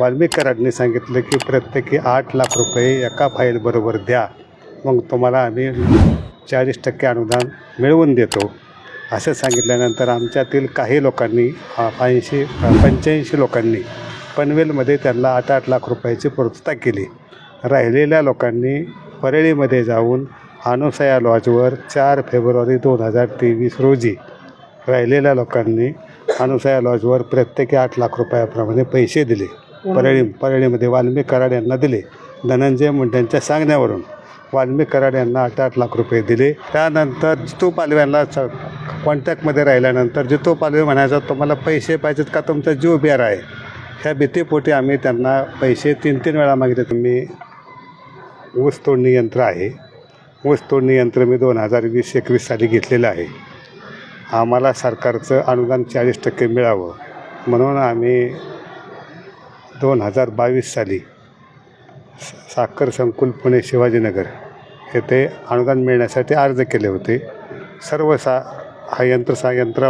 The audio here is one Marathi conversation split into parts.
वाल्मिकरांनी सांगितलं की प्रत्येकी आठ लाख रुपये एका फाईलबरोबर द्या. मग तुम्हाला आम्ही चाळीस टक्के अनुदान मिळवून देतो. असं सांगितल्यानंतर आमच्यातील काही लोकांनी ऐंशी पंच्याऐंशी लोकांनी पनवेलमध्ये त्यांना आठ आठ लाख रुपयाची पूर्तता केली. राहिलेल्या लोकांनी परळीमध्ये जाऊन अनुसया लॉजवर चार फेब्रुवारी दोन हजार तेवीस रोजी राहिलेल्या लोकांनी अनुसया लॉजवर प्रत्येकी आठ लाख रुपयाप्रमाणे पैसे दिले. परळी परळीमध्ये वाल्मिक कराड यांना दिले. धनंजय मुंडेंच्या सांगण्यावरून वाल्मिक कराड यांना आठ आठ लाख रुपये दिले. त्यानंतर जितू पालव्यांना स कॉन्टॅक्टमध्ये राहिल्यानंतर जितू पालवे म्हणायचा तुम्हाला पैसे पाहिजेत का? तुमचा जीव बिहार आहे. ह्या भीतीपोटी आम्ही त्यांना पैसे तीन तीन वेळा मागितले. तुम्ही ऊस तोडणी यंत्र आहे. ऊस तोडणी यंत्र मी दोन हजार वीस एकवीस साली घेतलेलं आहे. आम्हाला सरकारचं अनुदान चाळीस टक्के मिळावं म्हणून आम्ही दोन हजार बावीस साली स- साखर संकुल पुणे शिवाजीनगर येथे अनुदान मिळण्यासाठी अर्ज केले होते. सर्व सा हा यंत्र सा यंत्र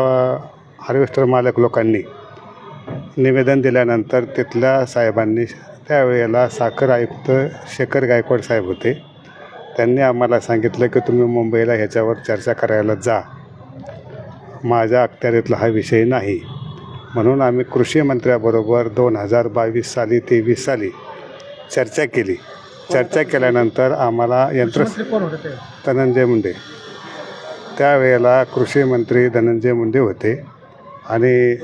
हार्वेस्टर मालक लोकांनी निवेदन दिल्यानंतर तिथल्या साहेबांनी त्यावेळेला साखर आयुक्त शेखर गायकवाड साहेब होते. त्यांनी आम्हाला सांगितलं की तुम्ही मुंबईला ह्याच्यावर चर्चा करायला जा. माझ्या अखत्यारीतला हा विषय नाही. म्हणून आम्ही कृषी मंत्र्याबरोबर दोन हजार बावीस साली तेवीस साली चर्चा केली. चर्चा केल्यानंतर आम्हाला यंत्र धनंजय मुंडे. त्यावेळेला कृषी मंत्री धनंजय मुंडे होते. आणि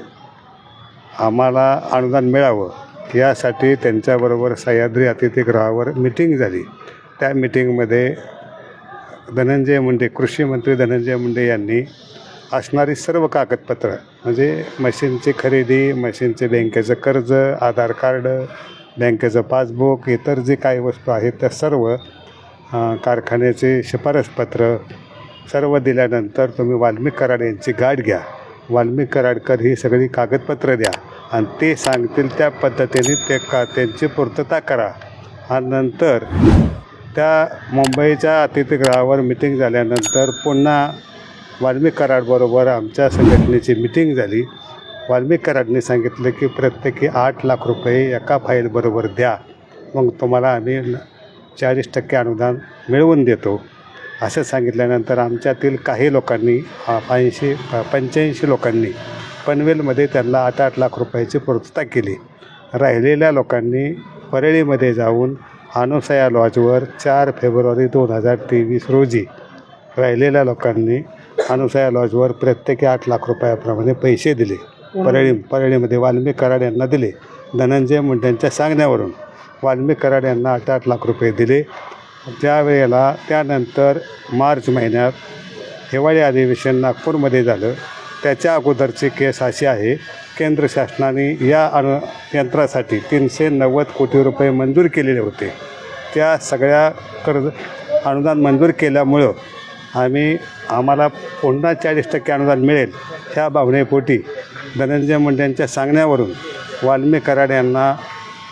आम्हाला अनुदान मिळावं यासाठी त्यांच्याबरोबर सह्याद्री अतिथीगृहावर मिटिंग झाली. त्या मिटिंगमध्ये धनंजय मुंडे कृषी मंत्री धनंजय मुंडे यांनी असणारी सर्व कागदपत्रं म्हणजे मशीनची खरेदी मशीनचे बँकेचं कर्ज आधार कार्ड बँकेचं पासबुक इतर जे काही वस्तू आहेत त्या सर्व कारखान्याचे शिफारसपत्र सर्व दिल्यानंतर तुम्ही वाल्मिक कराड यांची गाठ घ्या. वाल्मिक कराडकर ही सगळी कागदपत्रं द्या आणि ते सांगतील त्या पद्धतीने ते का त्यांची पूर्तता करा. आणि नंतर त्या मुंबईच्या अतिथीगृहावर मिटिंग झाल्यानंतर पुन्हा वाल्मिक कराडबरोबर आमच्या संघटनेची मिटिंग झाली. वाल्मिक कराडने सांगितलं की प्रत्येकी आठ लाख रुपये एका फाईलबरोबर द्या. मग तुम्हाला आम्ही चाळीस टक्के अनुदान मिळवून देतो. असं सांगितल्यानंतर आमच्यातील काही लोकांनी ऐंशी पंच्याऐंशी लोकांनी पनवेलमध्ये त्यांना आठ आठ लाख रुपयाची पूर्तता केली. राहिलेल्या लोकांनी परळीमध्ये जाऊन अनुसया लॉजवर चार फेब्रुवारी दोन हजार तेवीस रोजी राहिलेल्या लोकांनी अनुसया लॉजवर प्रत्येकी आठ लाख रुपयाप्रमाणे पैसे दिले. परळी परळीमध्ये वाल्मिक कराड यांना दिले. धनंजय मुंडेंच्या सांगण्यावरून वाल्मिक कराड यांना आठ आठ लाख रुपये दिले. त्यावेळेला त्यानंतर मार्च महिन्यात हिवाळी अधिवेशन नागपूरमध्ये झालं. त्याच्या अगोदरची केस अशी आहे केंद्र शासनाने या अनु यंत्रासाठी तीनशे नव्वद कोटी रुपये मंजूर केलेले होते. त्या सगळ्या कर्ज अनुदान मंजूर केल्यामुळं आम्ही आम्हाला पुन्हा चाळीस टक्के अनुदान मिळेल. ह्या भावनेपोटी धनंजय मुंडेंच्या सांगण्यावरून वाल्मी कराड यांना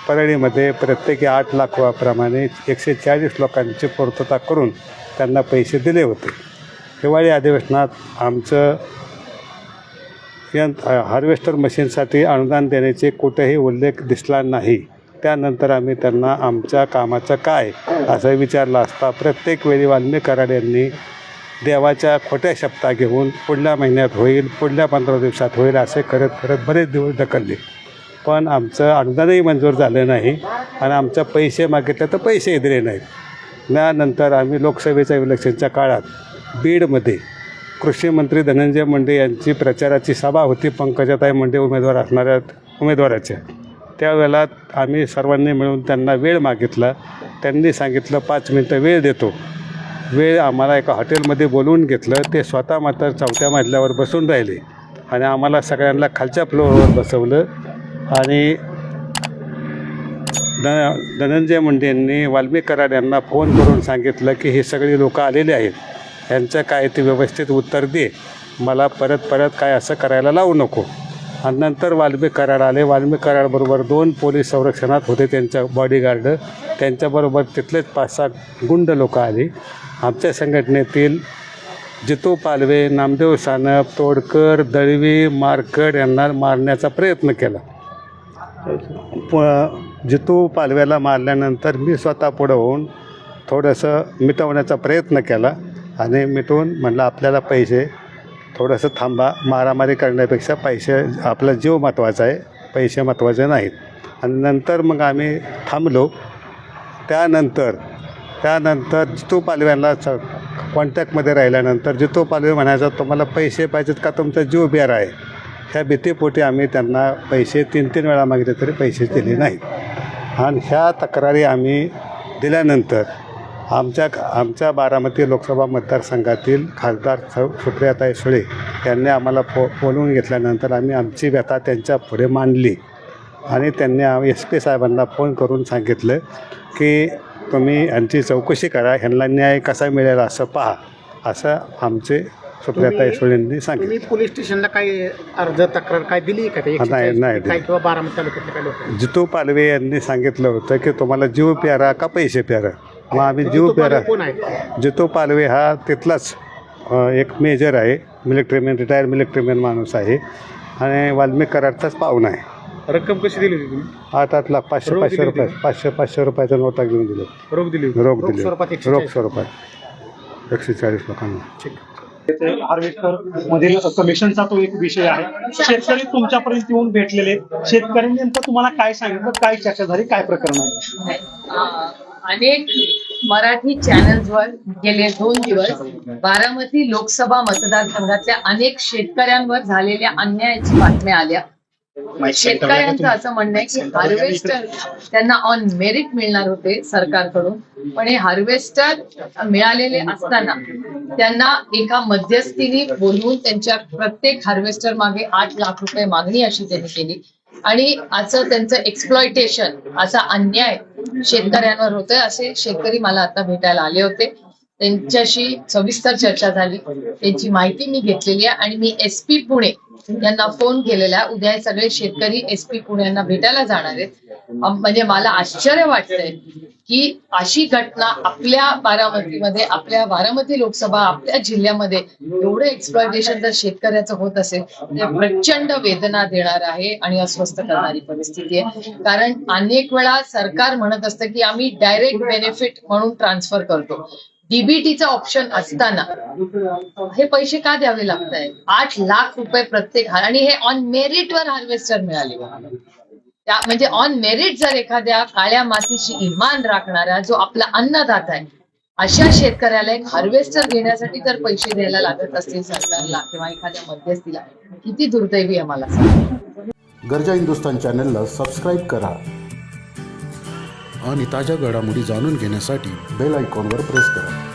परळीमध्ये प्रत्येकी आठ लाखाप्रमाणे एकशे चाळीस लोकांची पूर्तता करून त्यांना पैसे दिले होते. हिवाळी अधिवेशनात आमचं यंत्र हार्वेस्टर मशीनसाठी अनुदान देण्याचे कुठेही उल्लेख दिसला नाही. त्यानंतर आम्ही त्यांना आमच्या कामाचं काय असं विचारलं असता प्रत्येक वेळी वाल्मी कराड यांनी देवाच्या खोट्या शब्दा घेऊन पुढल्या महिन्यात होईल पुढल्या पंधरा दिवसात होईल असे करत करत बरेच दिवस ढकलले. पण आमचं अनुदानही मंजूर झालं नाही आणि आमचं पैसे मागितले तर पैसेही दिले नाहीत. त्यानंतर आम्ही लोकसभेच्या इलेक्शनच्या काळात बीडमध्ये कृषी मंत्री धनंजय मुंडे यांची प्रचाराची सभा होती. पंकजाताई मुंडे उमेदवार असणाऱ्या उमेदवाराच्या त्यावेळेला आम्ही सर्वांनी मिळून त्यांना वेळ मागितला. त्यांनी सांगितलं पाच मिनटं वेळ देतो. वेळ आम्हाला एका हॉटेलमध्ये बोलवून घेतलं. ते स्वतः मात्र चौथ्या मजल्यावर बसून राहिले आणि आम्हाला सगळ्यांना खालच्या फ्लोअरवर बसवलं आणि द धनंजय मुंडेंनी यांनी कराड यांना फोन करून सांगितलं की हे सगळी लोकं आलेले आहेत. यांचं काय ते व्यवस्थित उत्तर दे. मला परत परत काय असं करायला लावू नको. आणि नंतर वाल्मिक कराड आले. वाल्मिक कराडबरोबर दोन पोलीस संरक्षणात होते त्यांच्या बॉडीगार्ड त्यांच्याबरोबर तिथलेच पाच सात गुंड लोक आली. आमच्या संघटनेतील जितू पालवे नामदेव सानप तोडकर दळवी मारकड यांना मारण्याचा प्रयत्न केला. प जितू पालव्याला मारल्यानंतर मी स्वतः पुढं होऊन थोडंसं मिटवण्याचा प्रयत्न केला आणि मिटवून म्हणलं आपल्याला पैसे थोडंसं थांबा. मारामारी करण्यापेक्षा पैसे आपला जीव महत्त्वाचा आहे. पैसे महत्त्वाचे नाहीत. आणि नंतर मग आम्ही थांबलो. त्यानंतर त्यानंतर जितू पालव्यांना च कॉन्टॅक्टमध्ये राहिल्यानंतर जितू पालवे म्हणायचा तुम्हाला पैसे पाहिजेत का? तुमचा जीव बेर आहे. ह्या भीतीपोटी आम्ही त्यांना पैसे तीन तीन वेळा मागितले तरी पैसे दिले नाहीत. आणि ह्या तक्रारी आम्ही दिल्यानंतर आमच्या आमच्या बारामती लोकसभा मतदारसंघातील खासदार सौ सुप्रियाताई सुळे यांनी आम्हाला फो बोलवून घेतल्यानंतर आम्ही आमची व्यथा त्यांच्या पुढे मांडली. आणि त्यांनी एस पी साहेबांना फोन करून सांगितलं की तुम्ही यांची चौकशी करा ह्यांना न्याय कसा मिळेल असं पहा असं आमचे सुप्रियाताई सुळेंनी सांगितलं. पोलीस स्टेशनला काही अर्ज तक्रार काय दिली का नाही, नाही किंवा बारामती तालुक्यातले काय लोक? जितू पालवे यांनी सांगितलं होतं की तुम्हाला जीव प्यारा का पैसे प्यारा? मग आम्ही जीव कोण आहे? जितू पालवे हा तिथलाच अ, एक मेजर आहे. मिलिटरीमॅन रिटायर्ड मिलिटरीमॅन माणूस आहे. आणि वाल्मिक कराडचाच पाहुणा आहे. रक्कम कशी दिली होती तुम्ही? आठ आठ लाख पाचशे रोख पाचशे दिली रुपये पाचशे पाचशे रुपयाचा नोटा घेऊन दिले रोख दिली होती. रोख दिले स्वरूपात एकशे रोख चाळीस. स्वरूपात. एकशे चाळीस लोकांना. ठीक. हार्वेस्टर मधील कमिशनचा तो एक विषय आहे. शेतकरी तुमच्यापर्यंत येऊन भेटलेले आहेत. शेतकऱ्यांनी नेमकं तुम्हाला काय सांगितलं? काय चर्चा झाली काय प्रकरण आहे? अं, अनेक मराठी चॅनल्सवर गेले दोन दिवस बारामती लोकसभा मतदारसंघातल्या अनेक शेतकऱ्यांवर झालेल्या अन्यायाची बातम्या आल्या. शेतकऱ्यांचं असं म्हणणं आहे की हार्वेस्टर त्यांना ऑन मेरिट मिळणार होते सरकारकडून पण हे हार्वेस्टर मिळालेले असताना त्यांना एका मध्यस्थीने बोलवून त्यांच्या प्रत्येक हार्वेस्टर मागे आठ लाख रुपये मागणी अशी त्यांनी केली. आणि असं त्यांचं एक्सप्लॉयटेशन असा अन्याय शेतकऱ्यांवर होतोय असे शेतकरी मला आता भेटायला आले होते. त्यांच्याशी सविस्तर चर्चा झाली. त्यांची माहिती मी घेतलेली आहे आणि मी एस पी पुणे यांना फोन केलेला आहे. उद्या सगळे शेतकरी एस पी पुणे यांना भेटायला जाणार आहेत. म्हणजे मला आश्चर्य वाटतंय की अशी घटना आपल्या बारामतीमध्ये आपल्या बारामती लोकसभा आपल्या जिल्ह्यामध्ये एवढं एक्सप्लॉयटेशन जर शेतकऱ्याचं होत असेल तर प्रचंड वेदना देणार आहे आणि अस्वस्थ करणारी परिस्थिती आहे. कारण अनेक वेळा सरकार म्हणत असतं की आम्ही डायरेक्ट बेनिफिट म्हणून ट्रान्सफर करतो. डीबीटीचा ऑप्शन असताना हे पैसे का द्यावे लागत आहेत आठ लाख रुपये प्रत्येक हार आणि हे ऑन मेरिट वर हार्वेस्टर मिळाले. त्या म्हणजे ऑन मेरिट जर एखाद्या काळ्या मातीशी इमान राखणारा जो आपला अन्नदाता आहे अशा शेतकऱ्याला एक हार्वेस्टर घेण्यासाठी तर पैसे द्यायला लागत असतील सरकारला किंवा एखाद्या मध्यस्थीला. किती दुर्दैवी आहे मला गरजा हिंदुस्तान चॅनलला सबस्क्राईब करा आणि ताज्या घडामोडी जाणून घेण्यासाठी बेल आयकॉनवर प्रेस करा.